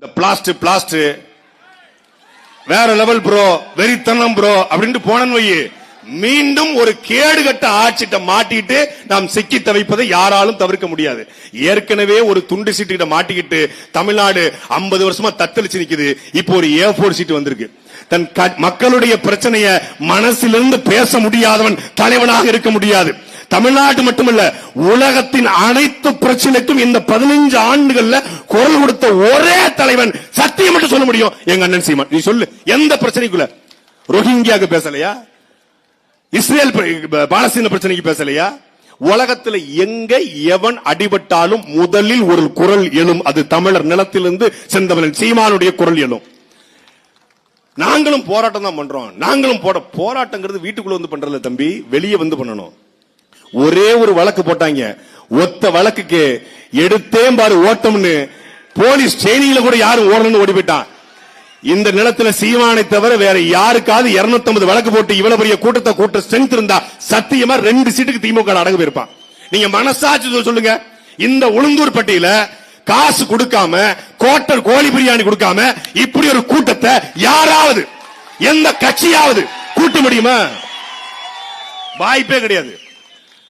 இந்த blast blast வேற level bro வெறித்தனம் ப்ரோ அப்படின்ட்டு போனன் வையே. மீண்டும் ஒரு கேடுகட்ட ஆட்சிட்ட மாட்டிட்டு நாம் சிக்கி தவிப்பதை யாராலும் தவிர்க்க முடியாது. ஏற்கனவே ஒரு துண்டு சீட்டு மாட்டிக்கிட்டு தமிழ்நாடு 50 வருஷமா தத்தளிச்சு நிக்குது. இப்போ ஒரு ஏ போர் சீட்டு வந்திருக்கு. தன் மக்களுடைய பிரச்சனைய மனசிலிருந்து பேச முடியாதவன் தலைவனாக இருக்க முடியாது. தமிழ்நாடு மட்டுமல்ல உலகத்தின் அனைத்து பிரச்சனைக்கும் இந்த பதினைஞ்சு ஆண்டுகள்ல குரல் கொடுத்த ஒரே தலைவன் சத்தியம் என்று சொல்ல முடியும். எங்க அண்ணன் சீமான் நீ சொல்லு எந்த பிரச்சனைக்குள்ள? ரோஹிங்கியாக்கு பேசலையா? இஸ்ரேல் பாலஸ்தீன பிரச்சனைக்கு பேசலையா? உலகத்துல எங்க எவன் அடிபட்டாலும் முதலில் ஒரு குரல் எழும் அது தமிழர் நிலத்திலிருந்து செந்தமிழன் சீமானுடைய குரல் எழும். நாங்களும் போராட்டம் தான் பண்றோம். நாங்களும் போட போராட்டங்கிறது வீட்டுக்குள்ள வந்து பண்றதுல தம்பி வெளியே வந்து பண்ணணும். ஒரே ஒரு வழக்கு போட்டாங்க. ஒத்த வழக்குக்கு எடுத்தேன் பாரு ஓட்டம்னு போலீஸ் ட்ரெயினிங்ல கூட யாரும் ஓடணும்னு ஓடி போயிட்டான் இந்த நிலத்துல சீமானை தவிர வேற யாருக்காவது 250 வழக்கு போட்டு இவ்வளவு பெரிய கூட்டத்தை கூட்ட ஸ்ட்ரென்த் இருந்தா சத்தியமா ரெண்டு சீட்டுக்கு திமுக அடங்கு போயிருப்பான். நீங்க மனசாட்சி சொல்லுங்க. இந்த உளுந்தூர் பட்டியல காசு கொடுக்காம கோட்டர் கோழி பிரியாணி கொடுக்காம இப்படி ஒரு கூட்டத்தை யாராவது எந்த கட்சியாவது கூட்ட முடியுமா? வாய்ப்பே கிடையாது.